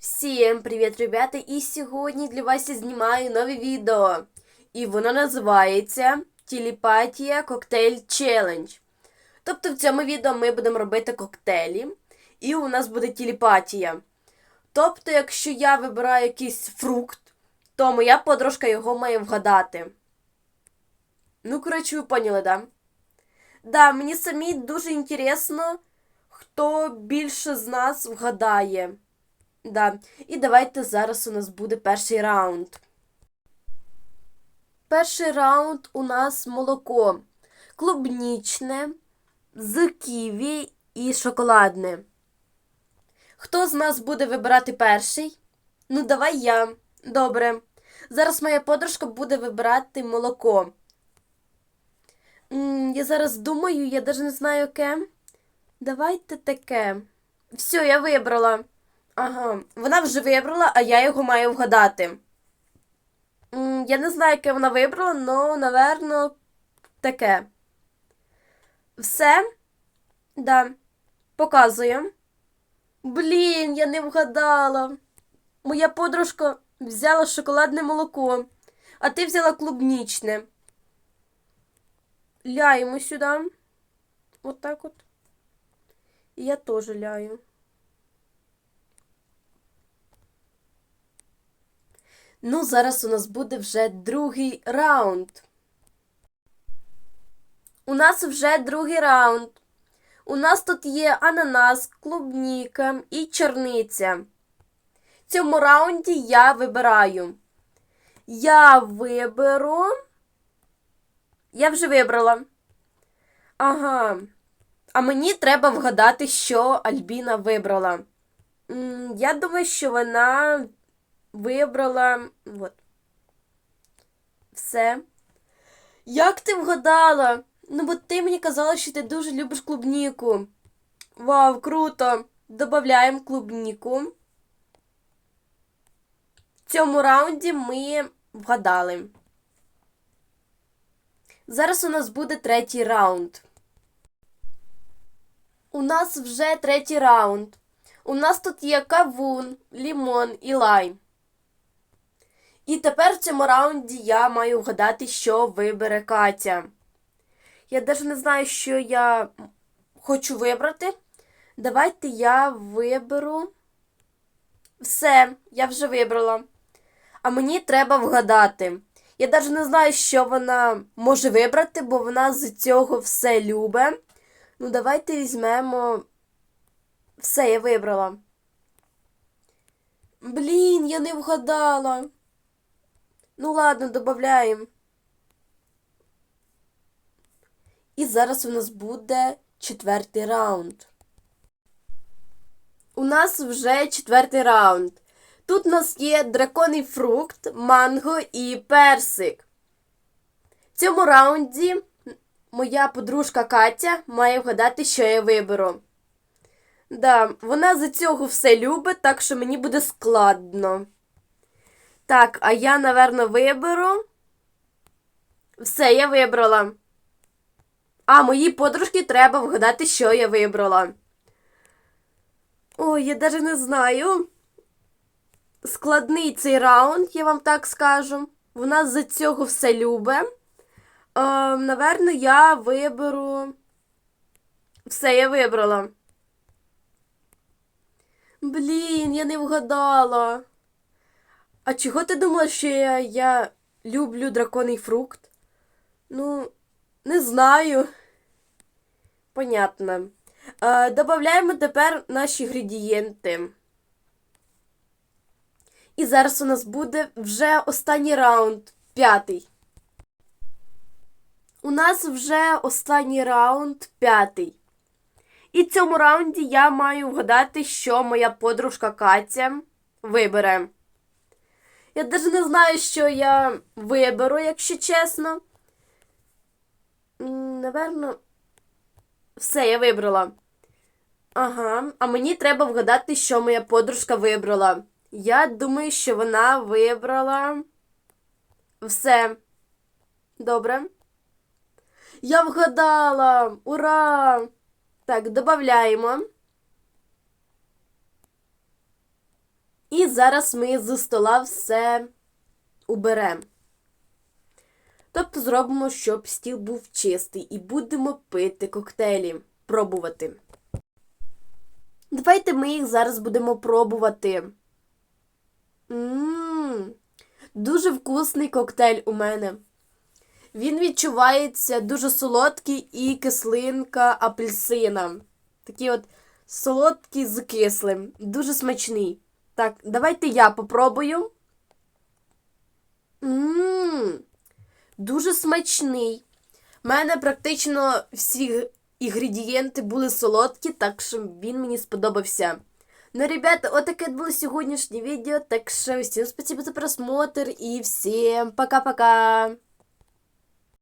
Всім привіт, ребята! І сьогодні для вас я знімаю нове відео. І воно називається Телепатія Коктейль Челендж. Тобто в цьому відео ми будемо робити коктейлі, і у нас буде телепатія. Тобто, якщо я вибираю якийсь фрукт, то моя подружка його має вгадати. Ну, коротше, ви поняли, да? Да, мені самі дуже інтересно, хто більше з нас вгадає. Да. І давайте зараз у нас буде перший раунд. Перший раунд у нас молоко. Клубнічне, з ківі і шоколадне. Хто з нас буде вибирати перший? Ну, давай я. Добре. Зараз моя подружка буде вибирати молоко. М, я зараз думаю, я навіть не знаю яке. Давайте таке. Все, я вибрала. Ага, вона вже вибрала, а я його маю вгадати. Я не знаю, яке вона вибрала, але, напевно, таке. Все? Да. Показуємо. Блін, я не вгадала. Моя подружка взяла шоколадне молоко, а ти взяла клубнічне. Ляємо сюди. От так от. І я теж ляю. Ну, зараз у нас буде вже другий раунд. У нас вже другий раунд. У нас тут є ананас, клубніка і чорниця. В цьому раунді я вибираю. Я виберу. Я вже вибрала. Ага. А мені треба вгадати, що Альбіна вибрала. Я думаю, що вона вибрала. Вот. Все. Як ти вгадала? Ну, бо ти мені казала, що ти дуже любиш клубніку. Вау, круто! Добавляємо клубніку. В цьому раунді ми вгадали. Зараз у нас буде третій раунд. У нас вже третій раунд. У нас тут є кавун, лімон і лайм. І тепер в цьому раунді я маю вгадати, що вибере Катя. Я навіть не знаю, що я хочу вибрати. Давайте я виберу. Все, я вже вибрала. А мені треба вгадати. Я навіть не знаю, що вона може вибрати, бо вона з цього все любить. Ну, давайте візьмемо. Все, я вибрала. Блін, я не вгадала. Ну ладно, додаємо. І зараз у нас буде четвертий раунд. У нас вже четвертий раунд. Тут у нас є драконий фрукт, манго і персик. В цьому раунді моя подружка Катя має вгадати, що я виберу. Да, вона за цього все любить, так що мені буде складно. Так, а я, напевно, виберу. Все, я вибрала. А моїй подружці треба вгадати, що я вибрала. Ой, я навіть не знаю. Складний цей раунд, я вам так скажу. Вона за цього все любить. Е, наверно, я виберу. Все, я вибрала. Блін, я не вгадала. А чого ти думала, що я, я люблю драконий фрукт? Ну, не знаю. Понятно. Е, Добавляємо тепер наші інгредієнти. І зараз у нас буде вже останній раунд, п'ятий. У нас вже останній раунд п'ятий. І в цьому раунді я маю вгадати, що моя подружка Катя вибере. Я навіть не знаю, що я виберу, якщо чесно. Наверно, все, я вибрала. Ага, а мені треба вгадати, що моя подружка вибрала. Я думаю, що вона вибрала. Все. Добре. Я вгадала! Ура! Так, додаємо. І зараз ми з стола все уберемо. Тобто зробимо, щоб стіл був чистий, і будемо пити коктейлі, пробувати. Давайте ми їх зараз будемо пробувати. Ммм, дуже вкусний коктейль у мене. Він відчувається дуже солодкий і кислинка апельсина. Такий от солодкий з кислим. Дуже смачний. Так, давайте я попробую. Ммм, дуже смачний. У мене практично всі інгредієнти були солодкі, так що він мені сподобався. Ну, ребята, отаке було сьогоднішнє відео. Так що всім спасибо за просмотр і всім пока-пока.